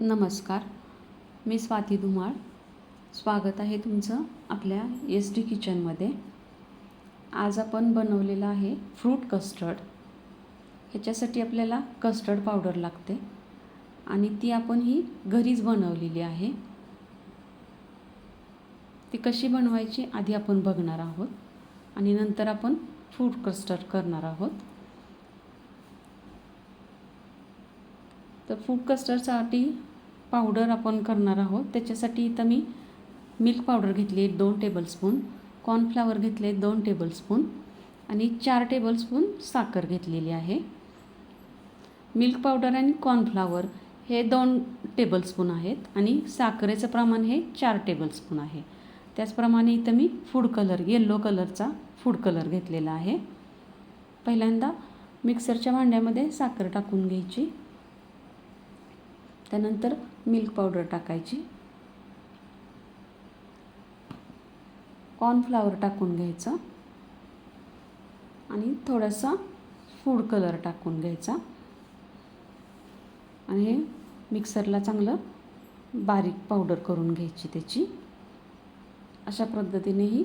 नमस्कार मी स्वाती धुमाळ. स्वागत आहे तुमचं आपल्या एस डी किचनमध्ये आज आपण बनवलेलं आहे फ्रूट कस्टर्ड ह्याच्यासाठी आपल्याला कस्टर्ड पावडर लागते आणि ती आपण ही घरीच बनवलेली आहे. ती कशी बनवायची आधी आपण बघणार आहोत आणि नंतर आपण फ्रूट कस्टर्ड करणार आहोत. तर फूड कस्टर्डसाठी पावडर आपण करणार आहोत. त्याच्यासाठी इथं मी मिल्क पावडर घेतली आहे दोन टेबलस्पून कॉर्नफ्लावर घेतले दोन टेबलस्पून आणि चार टेबलस्पून साखर घेतलेली आहे. मिल्क पावडर आणि कॉर्नफ्लावर हे दोन टेबलस्पून आहेत. आणि साखरेचं प्रमाण हे चार टेबलस्पून आहे. त्याचप्रमाणे इथं मी फूड कलर येल्लो कलरचा फूड कलर घेतलेला आहे. पहिल्यांदा मिक्सरच्या भांड्यामध्ये साखर टाकून घ्यायची. त्यानंतर मिल्क पावडर टाकायची. कॉर्नफ्लावर टाकून घ्यायचं. आणि थोडासा फूड कलर टाकून घ्यायचा. आणि हे मिक्सरला चांगलं बारीक पावडर करून घ्यायची त्याची. अशा पद्धतीने ही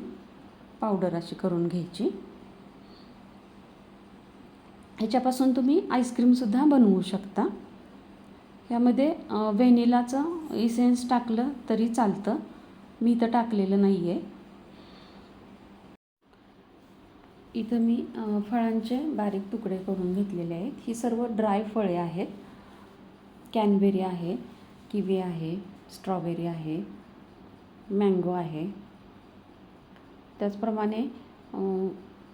पावडर अशी करून घ्यायची. ह्याच्यापासून तुम्ही आईस्क्रीमसुद्धा बनवू शकता. ह्यामध्ये व्हॅनिलाचं इसेन्स टाकलं तरी चालतं. मी तर टाकलेलं नाही आहे इथं मी फळांचे बारीक तुकडे करून घेतलेले आहेत. ही सर्व ड्राय फळे आहेत. कॅनबेरी आहे किवी आहे स्ट्रॉबेरी आहे मँगो आहे. त्याचप्रमाणे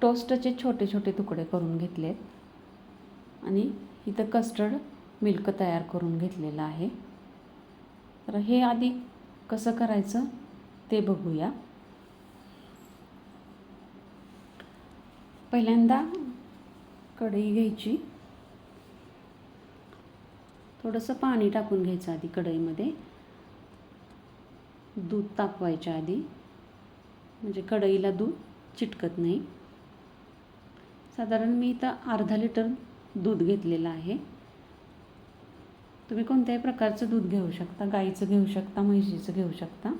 टोस्टचे छोटे छोटे तुकडे करून घेतलेत. आणि इथं कस्टर्ड मिल्क तयार करून घेतलेलं आहे. तर हे आधी कसं करायचं ते बघूया. पहिल्यांदा कढई घ्यायची. थोडंसं पाणी टाकून घ्यायचं आधी कढईमध्ये. दूध तापवायच्या आधी. म्हणजे कढईला दूध चिटकत नाही. साधारण मी इथं अर्धा लिटर दूध घेतलेलं आहे. तुम्ही कोणत्याही प्रकारचं दूध घेऊ शकता गाईचं घेऊ शकता म्हैशीचं घेऊ शकता.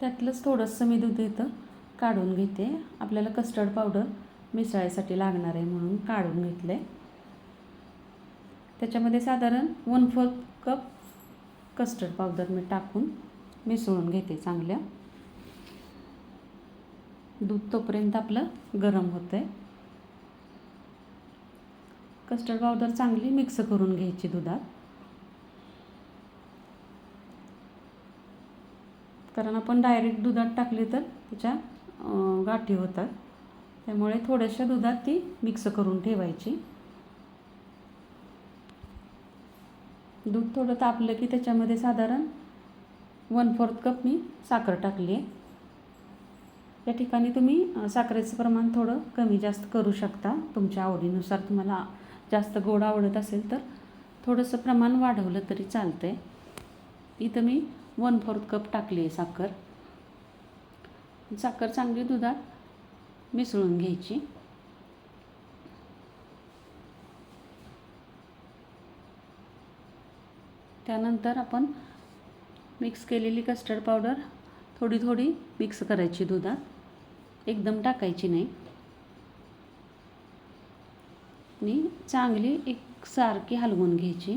त्यातलंच थोडंसं मी दूध इथं काढून घेते. आपल्याला कस्टर्ड पावडर मिसळायसाठी लागणार आहे म्हणून काढून घेतलं आहे त्याच्यामध्ये साधारण one fourth cup custard powder मी टाकून मिसळून घेते चांगल्या. दूध तोपर्यंत आपलं गरम होतं आहे कस्टर्ड पावडर चांगली मिक्स करून घ्यायची दुधात. कारण आपण डायरेक्ट दुधात टाकली तर त्याच्या गाठी होतात. त्यामुळे थोड्याशा दुधात ती मिक्स करून ठेवायची. दूध थोडं तापलं की त्याच्यामध्ये साधारण वन फोर्थ कप मी साखर टाकली आहे या ठिकाणी तुम्ही साखरेचं प्रमाण थोडं कमी जास्त करू शकता. तुमच्या आवडीनुसार तुम्हाला जास्त गोड आवडत असेल तर थोडंसं प्रमाण वाढवलं तरी चालतं आहे इथं मी वन फोर्थ कप टाकली आहे साखर. साखर चांगली दुधात मिसळून घ्यायची. त्यानंतर आपण मिक्स केलेली कस्टर्ड पावडर थोडी थोडी मिक्स करायची दुधात. एकदम टाकायची नाही. आणि चांगली एक सारखी हलवून घ्यायची.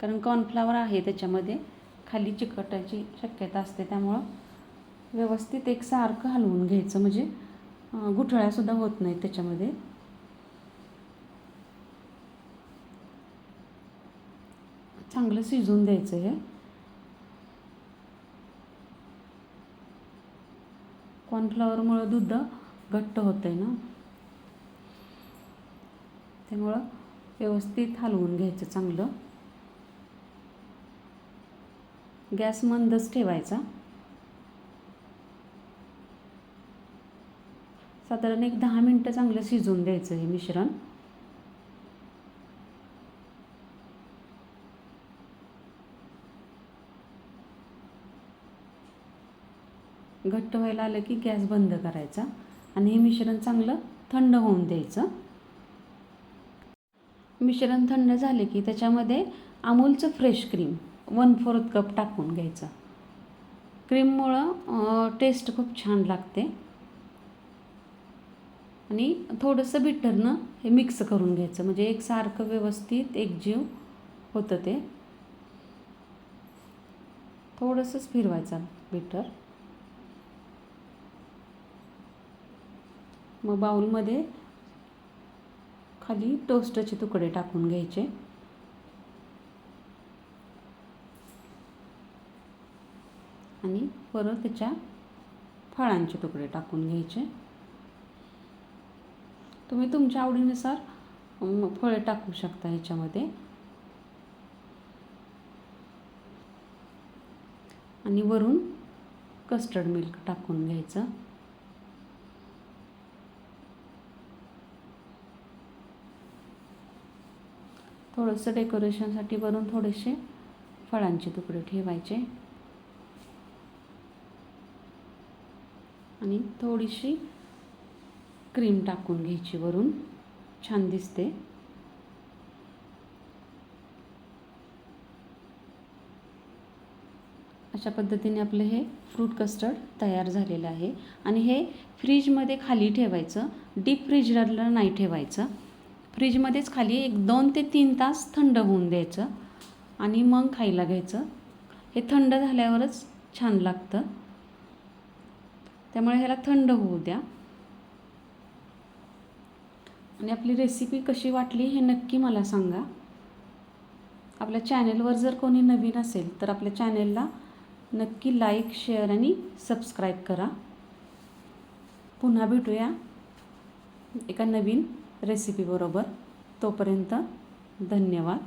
कारण कॉर्नफ्लावर आहे त्याच्यामध्ये. खाली चिकटायची शक्यता असते. त्यामुळं व्यवस्थित एक सारखं हलवून घ्यायचं. म्हणजे गुठळ्यासुद्धा होत नाहीत त्याच्यामध्ये. चांगलं शिजवून द्यायचं हे. कॉर्नफ्लॉवरमुळं दूध घट्ट होतं आहे ना. त्यामुळं व्यवस्थित हलवून घ्यायचं चांगलं. गॅस मंदच ठेवायचा. साधारण एक दहा मिनटं चांगलं शिजवून द्यायचं हे मिश्रण. घट्ट व्हायला आलं की गॅस बंद करायचा आणि हे मिश्रण चांगलं थंड होऊन द्यायचं. मिश्रण थंड झाले की त्याच्यामध्ये अमूलचं fresh cream one fourth cup टाकून घ्यायचं. क्रीममुळं टेस्ट खूप छान लागते. आणि थोडंसं बिटरनं हे मिक्स करून घ्यायचं. म्हणजे एकसारखं व्यवस्थित एकजीव होतं ते. थोडंसंच फिरवायचं बिटर मग बाऊलमध्ये खाली टोस्टचे तुकडे टाकून घ्यायचे. आणि परत त्याच्या फळांचे तुकडे टाकून घ्यायचे. तुम्ही तुमच्या आवडीनुसार फळे टाकू शकता ह्याच्यामध्ये. आणि वरून कस्टर्ड मिल्क टाकून घ्यायचं. थोडंसं डेकोरेशनसाठी वरून थोडेसे फळांचे तुकडे ठेवायचे. आणि थोडीशी क्रीम टाकून घ्यायची वरून. छान दिसते. अशा पद्धतीने आपलं हे फ्रूट कस्टर्ड तयार झालेलं आहे. आणि हे फ्रीजमध्ये खाली ठेवायचं डीप फ्रीजरला नाही ठेवायचं. फ्रीजमध्येच खाली एक दोन ते तीन तास थंड होऊन द्यायचं आणि मग खायला घ्यायचं. हे थंड झाल्यावरच छान लागतं. त्यामुळे ह्याला थंड होऊ द्या. आणि आपली रेसिपी कशी वाटली हे नक्की मला सांगा. आपल्या चॅनेलवर जर कोणी नवीन असेल तर आपल्या चॅनेलला नक्की लाईक शेअर आणि सबस्क्राईब करा. पुन्हा भेटूया एका नवीन रेसिपीबरोबर तोपर्यंत धन्यवाद.